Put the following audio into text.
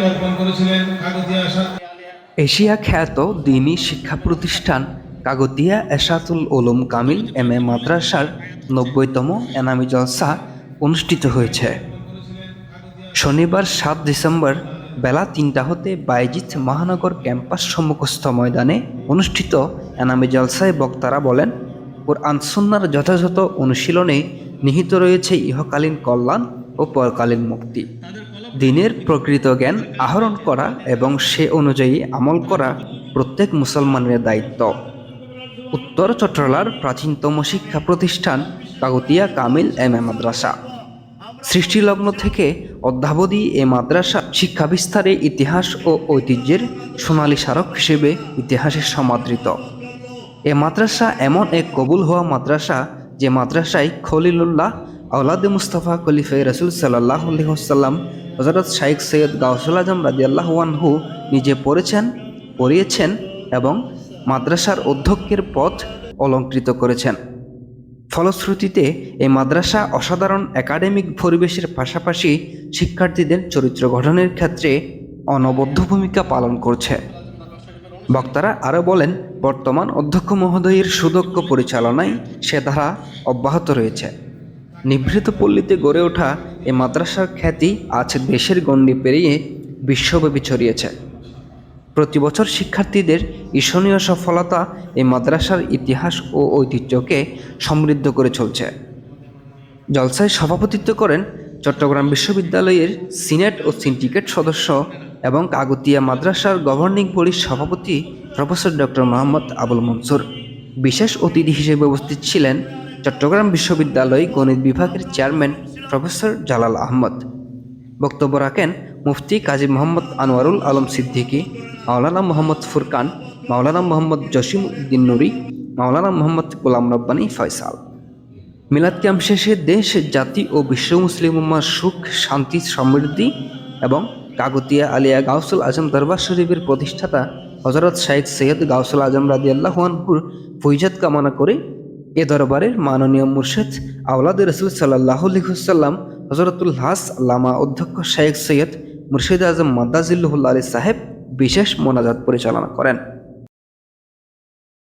দায়িত্ব অর্পণ করেছিলেন এশিয়া খ্যাত দিনী শিক্ষা প্রতিষ্ঠান কাগতিয়া এশাতুল উলুম কামিল এম এ মাদ্রাসার নব্বইতম এনামি জলসা অনুষ্ঠিত হয়েছে। শনিবার সাত ডিসেম্বর বেলা তিনটা হতে বাইজিৎ মহানগর ক্যাম্পাস সম্মুখস্থ ময়দানে অনুষ্ঠিত এনামি জলসায় বক্তারা বলেন, কোরআন সুন্নার যথাযথ অনুশীলনে নিহিত রয়েছে ইহকালীন কল্যাণ ও পরকালীন মুক্তি। দিনের প্রকৃত জ্ঞান আহরণ করা এবং সে অনুযায়ী আমল করা প্রত্যেক মুসলমানের দায়িত্ব। উত্তর চট্টলার প্রাচীনতম শিক্ষা প্রতিষ্ঠান কাগতিয়া কামিল এম এ মাদ্রাসা। সৃষ্টিলগ্ন থেকে অদ্যাবধি এ মাদ্রাসা শিক্ষা বিস্তারে ইতিহাস ও ঐতিহ্যের সোনালী স্মারক হিসেবে ইতিহাসে সমাদৃত। এ মাদ্রাসা এমন এক কবুল হওয়া মাদ্রাসা যে মাদ্রাসায় খলিলুল্লাহ আউলাদে মুস্তফা খলিফে রসুল সাল্লাহ আলহিহাসাল্লাম হজরত শাইখ সৈয়দ গাউসুল আজম রাজিয়াল্লাহুয়ানহু নিজে পড়েছেন, পড়িয়েছেন এবং মাদ্রাসার অধ্যক্ষের পথ অলঙ্কৃত করেছেন। ফলশ্রুতিতে এই মাদ্রাসা অসাধারণ একাডেমিক পরিবেশের পাশাপাশি শিক্ষার্থীদের চরিত্র গঠনের ক্ষেত্রে অনবদ্য ভূমিকা পালন করছে। বক্তারা আরও বলেন, বর্তমান অধ্যক্ষ মহোদয়ের সুদক্ষ পরিচালনায় সে ধারা অব্যাহত রয়েছে। নিভৃত পল্লীতে গড়ে ওঠা এ মাদ্রাসার খ্যাতি আজ দেশের গণ্ডি পেরিয়ে বিশ্বব্যাপী ছড়িয়েছে। প্রতি বছর শিক্ষার্থীদের ঈর্ষণীয় সফলতা এই মাদ্রাসার ইতিহাস ও ঐতিহ্যকে সমৃদ্ধ করে চলছে। জলসায় সভাপতিত্ব করেন চট্টগ্রাম বিশ্ববিদ্যালয়ের সিনেট ও সিন্ডিকেট সদস্য এবং কাগতিয়া মাদ্রাসার গভর্নিং বডির সভাপতি প্রফেসর ডক্টর মোহাম্মদ আবুল মনসুর। বিশেষ অতিথি হিসেবে উপস্থিত ছিলেন চট্টগ্রাম বিশ্ববিদ্যালয় গণিত বিভাগের চেয়ারম্যান প্রফেসর জালাল আহমদ। বক্তব্য রাখেন মুফতি কাজী মোহাম্মদ আনোয়ারুল আলম সিদ্দিকী, মাওলানা মোহাম্মদ ফুরকান, মাওলানা মোহাম্মদ জসিম উদ্দিন নুরি, মাওলানা মোহাম্মদ গোলাম রব্বানী ফয়সাল। মিলাদ ক্যাম্প শেষে দেশ, জাতি ও বিশ্ব মুসলিম উম্মার সুখ, শান্তি, সমৃদ্ধি এবং কাগতিয়া আলিয়া গাউসুল আজম দরবার শরীফের প্রতিষ্ঠাতা হজরত শাহিদ সৈয়দ গাউসুল আজম রাজি আল্লাহানহুর ফৈজাত কামনা করে এ দরবারের মাননীয় মুর্শেদ আওলাদ রসুল সাল্লাহ আলহিহুসাল্লাম হজরতুল হাস লামা অধ্যক্ষ শেখ সৈয়দ মুর্শিদ আজম মাদ্দাজিল্লুহুল্লা আলী সাহেব বিশেষ মোনাজাত পরিচালনা করেন।